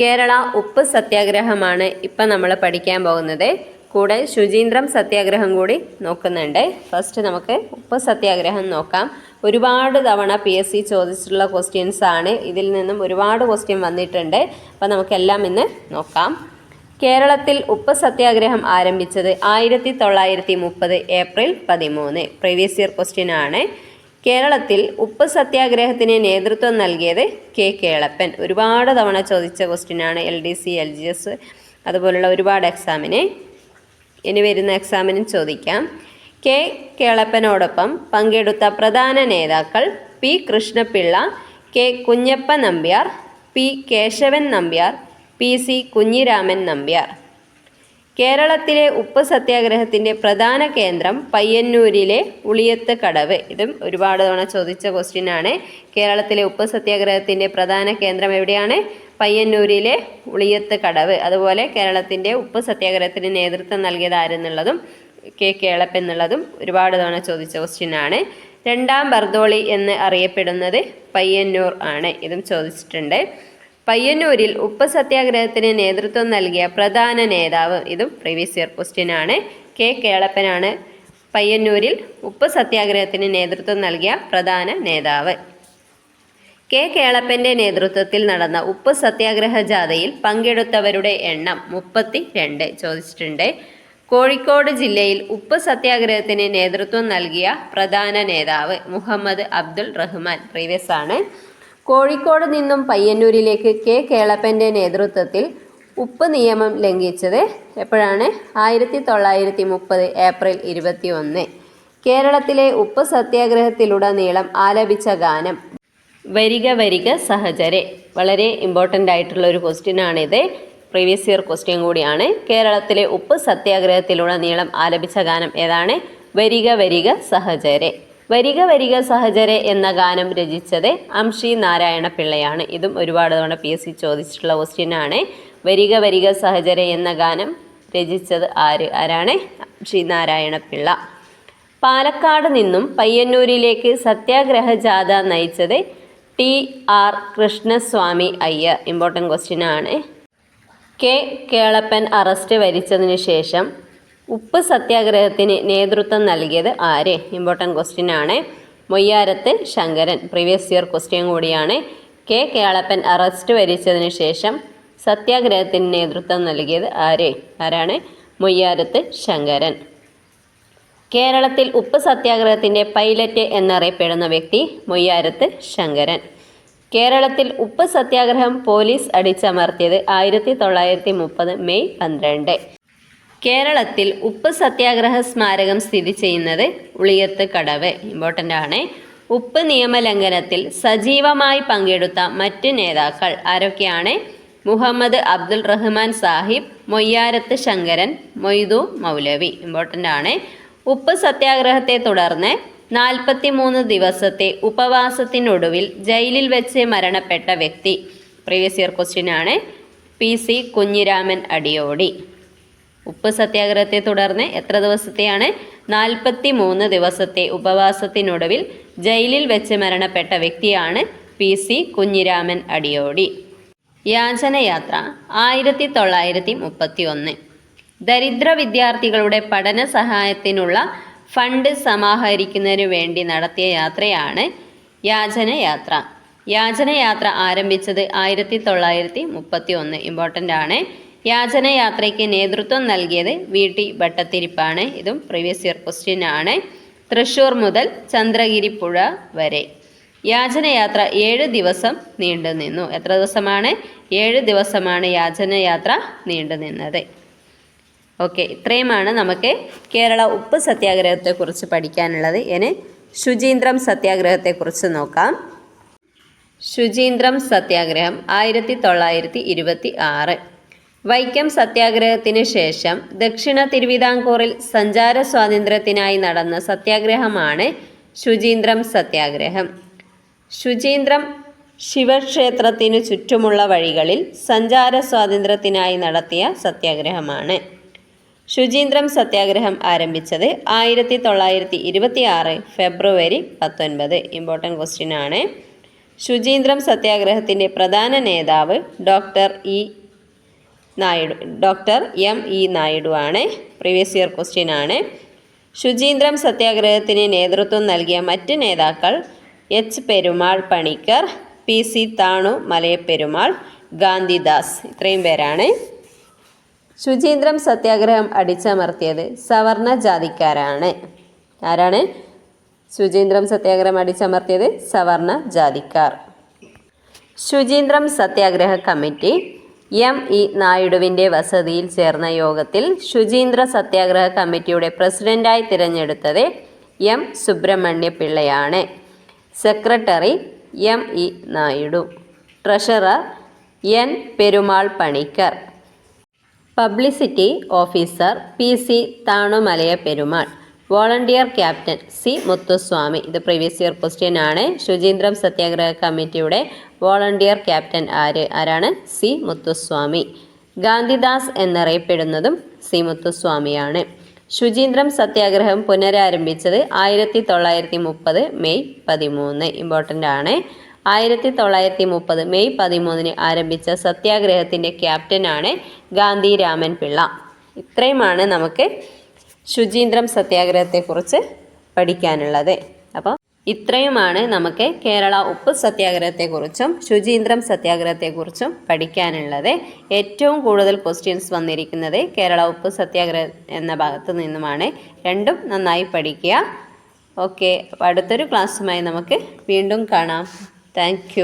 കേരള ഉപ്പ് സത്യാഗ്രഹമാണ് ഇപ്പം നമ്മൾ പഠിക്കാൻ പോകുന്നത്. കൂടെ ശുചീന്ദ്രം സത്യാഗ്രഹം കൂടി നോക്കുന്നുണ്ട്. ഫസ്റ്റ് നമുക്ക് ഉപ്പ് സത്യാഗ്രഹം നോക്കാം. ഒരുപാട് തവണ പി എസ് സി ചോദിച്ചിട്ടുള്ള ക്വസ്റ്റ്യൻസ് ആണ്. ഇതിൽ നിന്നും ഒരുപാട് ക്വസ്റ്റ്യൻ വന്നിട്ടുണ്ട്. അപ്പം നമുക്കെല്ലാം ഇന്ന് നോക്കാം. കേരളത്തിൽ ഉപ്പ് സത്യാഗ്രഹം ആരംഭിച്ചത് ആയിരത്തി തൊള്ളായിരത്തി മുപ്പത് ഏപ്രിൽ പതിമൂന്ന്. പ്രീവിയസ് ഇയർ ക്വസ്റ്റ്യൻ ആണ്. കേരളത്തിൽ ഉപ്പ് സത്യാഗ്രഹത്തിന് നേതൃത്വം നൽകിയത് കെ കേളപ്പൻ. ഒരുപാട് തവണ ചോദിച്ച ക്വസ്റ്റ്യൻ ആണ് L D C L G S അതുപോലുള്ള ഒരുപാട് എക്സാമിന് ഇനി വരുന്ന എക്സാമിനും ചോദിക്കാം. കെ കേളപ്പനോടൊപ്പം പങ്കെടുത്ത പ്രധാന നേതാക്കൾ P Krishna Pillai K Kunhappa Nambiar P Kesavan Nambiar P C Kunhiraman Nambiar. കേരളത്തിലെ ഉപ്പ് സത്യാഗ്രഹത്തിന്റെ പ്രധാന കേന്ദ്രം പയ്യന്നൂരിലെ ഉളിയത്ത് കടവ്. ഇതും ഒരുപാട് തവണ ചോദിച്ച ക്വസ്റ്റ്യൻ ആണ്. കേരളത്തിലെ ഉപ്പ് സത്യാഗ്രഹത്തിന്റെ പ്രധാന കേന്ദ്രം എവിടെയാണ്? പയ്യന്നൂരിലെ ഉളിയത്ത് കടവ്. അതുപോലെ കേരളത്തിന്റെ ഉപ്പ് സത്യാഗ്രഹത്തിന് നേതൃത്വം നൽകിയത് ആരെന്നുള്ളതും കെ. കേളപ്പ് എന്നുള്ളതും ഒരുപാട് തവണ ചോദിച്ച ക്വസ്റ്റ്യൻ ആണ്. രണ്ടാം ബർദോളി എന്ന് അറിയപ്പെടുന്നത് പയ്യന്നൂർ ആണ്. ഇതും ചോദിച്ചിട്ടുണ്ട്. പയ്യന്നൂരിൽ ഉപ്പ് സത്യാഗ്രഹത്തിന് നേതൃത്വം നൽകിയ പ്രധാന നേതാവ്. ഇതും പ്രീവിയസ് ഇയർ ക്വസ്റ്റ്യൻ ആണ്. കെ കേളപ്പനാണ് പയ്യന്നൂരിൽ ഉപ്പ് സത്യാഗ്രഹത്തിന് നേതൃത്വം നൽകിയ പ്രധാന നേതാവ്. കെ കേളപ്പന്റെ നേതൃത്വത്തിൽ നടന്ന ഉപ്പ് സത്യാഗ്രഹ ജാഥയിൽ പങ്കെടുത്തവരുടെ എണ്ണം മുപ്പത്തി രണ്ട് ചോദിച്ചിട്ടുണ്ട്. കോഴിക്കോട് ജില്ലയിൽ ഉപ്പ് സത്യാഗ്രഹത്തിന് നേതൃത്വം നൽകിയ പ്രധാന നേതാവ് മുഹമ്മദ് അബ്ദുൾ റഹ്മാൻ പ്രീവിയസ് ആണ്. കോഴിക്കോട് നിന്നും പയ്യന്നൂരിലേക്ക് കെ കേളപ്പന്റെ നേതൃത്വത്തിൽ ഉപ്പ് നിയമം ലംഘിച്ചത് എപ്പോഴാണ്? ആയിരത്തി തൊള്ളായിരത്തി മുപ്പത് ഏപ്രിൽ ഇരുപത്തി ഒന്ന് കേരളത്തിലെ ഉപ്പ് സത്യാഗ്രഹത്തിലുടനീളം ആലപിച്ച ഗാനം. വരിക വരിക സഹചരെ. വളരെ ഇമ്പോർട്ടന്റ് ആയിട്ടുള്ള ഒരു ക്വസ്റ്റ്യൻ ആണിത്. പ്രീവിയസ് ഇയർ ക്വസ്റ്റ്യൻ കൂടിയാണ്. കേരളത്തിലെ ഉപ്പ് സത്യാഗ്രഹത്തിലുടനീളം ആലപിച്ച ഗാനം ഏതാണ്? വരിക വരിക സഹചരെ. വരിക വരിക സഹചരെ എന്ന ഗാനം രചിച്ചത് അംഷി നാരായണ പിള്ളയാണ്. ഇതും ഒരുപാട് തവണ പി എസ് സി ചോദിച്ചിട്ടുള്ള ക്വസ്റ്റ്യൻ ആണ്. വരിക വരിക സഹചരെ എന്ന ഗാനം രചിച്ചത് ആര്? ആരാണ്? അംഷി നാരായണ പിള്ള. പാലക്കാട് നിന്നും പയ്യന്നൂരിലേക്ക് സത്യാഗ്രഹ ജാഥ നയിച്ചത് T R Krishnaswami Iyer. Important question ആണ്. കെ കേളപ്പൻ അറസ്റ്റ് വരിച്ചതിന് ശേഷം ഉപ്പ് സത്യാഗ്രഹത്തിന് നേതൃത്വം നൽകിയത് ആര്? ഇമ്പോർട്ടന്റ് ക്വസ്റ്റ്യൻ ആണ്. Moyyarath Sankaran previous year question കൂടിയാണ്. കെ. കേളപ്പൻ അറസ്റ്റ് വരിച്ചതിന് ശേഷം സത്യാഗ്രഹത്തിന് നേതൃത്വം നൽകിയത് ആര്? ആരാണ്? മൊയ്യാരത്ത് ശങ്കരൻ. കേരളത്തിൽ ഉപ്പ് സത്യാഗ്രഹത്തിന്റെ പൈലറ്റ് എന്നറിയപ്പെടുന്ന വ്യക്തി മൊയ്യാരത്ത് ശങ്കരൻ. കേരളത്തിൽ ഉപ്പ് സത്യാഗ്രഹം പോലീസ് അടിച്ചമർത്തിയത് ആയിരത്തി തൊള്ളായിരത്തി മുപ്പത് മെയ് പന്ത്രണ്ട്. കേരളത്തിൽ ഉപ്പ് സത്യാഗ്രഹ സ്മാരകം സ്ഥിതി ചെയ്യുന്നത് ഉളിയത്ത് കടവ് ഇമ്പോർട്ടന്റ് ആണ്. ഉപ്പ് നിയമലംഘനത്തിൽ സജീവമായി പങ്കെടുത്ത മറ്റ് നേതാക്കൾ ആരൊക്കെയാണ്? മുഹമ്മദ് അബ്ദുൾ റഹ്മാൻ സാഹിബ് മൊയ്യാരത്ത് ശങ്കരൻ മൊയ്തു മൗലവി ഇമ്പോർട്ടന്റ് ആണ്. ഉപ്പ് സത്യാഗ്രഹത്തെ തുടർന്ന് നാൽപ്പത്തി മൂന്ന് ദിവസത്തെ ഉപവാസത്തിനൊടുവിൽ ജയിലിൽ വെച്ച് മരണപ്പെട്ട വ്യക്തി പ്രീവിയസ് ഇയർ ക്വസ്റ്റ്യൻ ആണ്. പി. സി. കുഞ്ഞിരാമൻ അടിയോടി. ഉപ്പ് സത്യാഗ്രഹത്തെ തുടർന്ന് എത്ര ദിവസത്തെയാണ്? നാൽപ്പത്തി മൂന്ന് ദിവസത്തെ ഉപവാസത്തിനൊടുവിൽ ജയിലിൽ വെച്ച് മരണപ്പെട്ട വ്യക്തിയാണ് പി സി കുഞ്ഞിരാമൻ അടിയോടി. യാചനയാത്ര ആയിരത്തി തൊള്ളായിരത്തി മുപ്പത്തി ഒന്ന് ദരിദ്ര വിദ്യാർത്ഥികളുടെ പഠന സഹായത്തിനുള്ള ഫണ്ട് സമാഹരിക്കുന്നതിനു വേണ്ടി നടത്തിയ യാത്രയാണ് യാചനയാത്ര. യാചനയാത്ര ആരംഭിച്ചത് ആയിരത്തി തൊള്ളായിരത്തി മുപ്പത്തി ഒന്ന് ഇമ്പോർട്ടന്റ് ആണ്. യാചനയാത്രയ്ക്ക് നേതൃത്വം നൽകിയത് വി. ടി. ഭട്ടത്തിരിപ്പാണ് ഇതും പ്രീവിയസ് ഇയർ ക്വസ്റ്റ്യൻ ആണ്. തൃശ്ശൂർ മുതൽ ചന്ദ്രഗിരിപ്പുഴ വരെ. യാചനയാത്ര ഏഴ് ദിവസം നീണ്ടു നിന്നു. എത്ര ദിവസമാണ്? ഏഴ് ദിവസമാണ് യാചനയാത്ര നീണ്ടു നിന്നത്. ഓക്കെ ഇത്രയുമാണ് നമുക്ക് കേരള ഉപ്പ് സത്യാഗ്രഹത്തെക്കുറിച്ച് പഠിക്കാനുള്ളത്. ഇനി ശുചീന്ദ്രം സത്യാഗ്രഹത്തെക്കുറിച്ച് നോക്കാം. ശുചീന്ദ്രം സത്യാഗ്രഹം ആയിരത്തി തൊള്ളായിരത്തി ഇരുപത്തി ആറ്. വൈക്കം സത്യാഗ്രഹത്തിന് ശേഷം ദക്ഷിണ തിരുവിതാംകൂറിൽ സഞ്ചാര സ്വാതന്ത്ര്യത്തിനായി നടന്ന സത്യാഗ്രഹമാണ് ശുചീന്ദ്രം സത്യാഗ്രഹം. ശുചീന്ദ്രം ശിവക്ഷേത്രത്തിനു ചുറ്റുമുള്ള വഴികളിൽ സഞ്ചാര സ്വാതന്ത്ര്യത്തിനായി നടത്തിയ സത്യാഗ്രഹമാണ്. ശുചീന്ദ്രം സത്യാഗ്രഹം ആരംഭിച്ചത് ആയിരത്തി തൊള്ളായിരത്തി ഇരുപത്തി ആറ് ഫെബ്രുവരി പത്തൊൻപത്. ഇമ്പോർട്ടന്റ് ക്വസ്റ്റ്യൻ ആണ്. ശുചീന്ദ്രം സത്യാഗ്രഹത്തിന്റെ പ്രധാന നേതാവ് doctor E. Naidu doctor M E Naidu ആണ്. പ്രീവിയസ് ഇയർ ക്വസ്റ്റ്യൻ ആണ്. ശുചീന്ദ്രം സത്യാഗ്രഹത്തിന് നേതൃത്വം നൽകിയ മറ്റ് നേതാക്കൾ H Perumal Panicker P C Thanu Malayaperumal Gandhidas ഇത്രയും പേരാണ്. ശുചീന്ദ്രം സത്യാഗ്രഹം അടിച്ചമർത്തിയത് സവർണ ജാതിക്കാരാണ്. ആരാണ്? ശുചീന്ദ്രം സത്യാഗ്രഹം അടിച്ചമർത്തിയത് സവർണ ജാതിക്കാർ. Suchindram Satyagraha committee M E നായിഡുവിന്റെ വസതിയിൽ ചേർന്ന യോഗത്തിൽ ശുചീന്ദ്ര സത്യാഗ്രഹ കമ്മിറ്റിയുടെ പ്രസിഡന്റായി തിരഞ്ഞെടുത്തത് M Subrahmanya പിള്ളയാണ്. Secretary M E Naidu. Treasurer N Perumal Panicker. Publicity officer P C Thanumalaya Perumal. Volunteer captain C Muthuswami. ഇത് പ്രീവിയസ് ഇയർ ക്വസ്റ്റ്യൻ ആണ്. ശുചീന്ദ്രം സത്യാഗ്രഹ കമ്മിറ്റിയുടെ വോളണ്ടിയർ ക്യാപ്റ്റൻ ആര്? ആരാണ്? സി മുത്തുസ്വാമി. ഗാന്ധിദാസ് എന്നറിയപ്പെടുന്നതും സി മുത്തുസ്വാമിയാണ്. ശുചീന്ദ്രം സത്യാഗ്രഹം പുനരാരംഭിച്ചത് ആയിരത്തി തൊള്ളായിരത്തി മുപ്പത് മെയ് പതിമൂന്ന്. ഇമ്പോർട്ടന്റ് ആണ്. ആയിരത്തി തൊള്ളായിരത്തി മുപ്പത് മെയ് പതിമൂന്നിന് ആരംഭിച്ച സത്യാഗ്രഹത്തിന്റെ ക്യാപ്റ്റനാണ് ഗാന്ധി രാമൻ പിള്ള ഇത്രയുമാണ് നമുക്ക് ശുചീന്ദ്രം സത്യാഗ്രഹത്തെക്കുറിച്ച് പഠിക്കാനുള്ളത്. അപ്പോൾ ഇത്രയുമാണ് നമുക്ക് കേരള ഉപ്പ് സത്യാഗ്രഹത്തെക്കുറിച്ചും ശുചീന്ദ്രം സത്യാഗ്രഹത്തെക്കുറിച്ചും പഠിക്കാനുള്ളത്. ഏറ്റവും കൂടുതൽ ക്വസ്റ്റ്യൻസ് വന്നിരിക്കുന്നത് കേരള ഉപ്പ് സത്യാഗ്രഹം എന്ന ഭാഗത്തു നിന്നുമാണ്. രണ്ടും നന്നായി പഠിക്കുക. ഓക്കെ അടുത്തൊരു ക്ലാസ്സുമായി നമുക്ക് വീണ്ടും കാണാം. താങ്ക്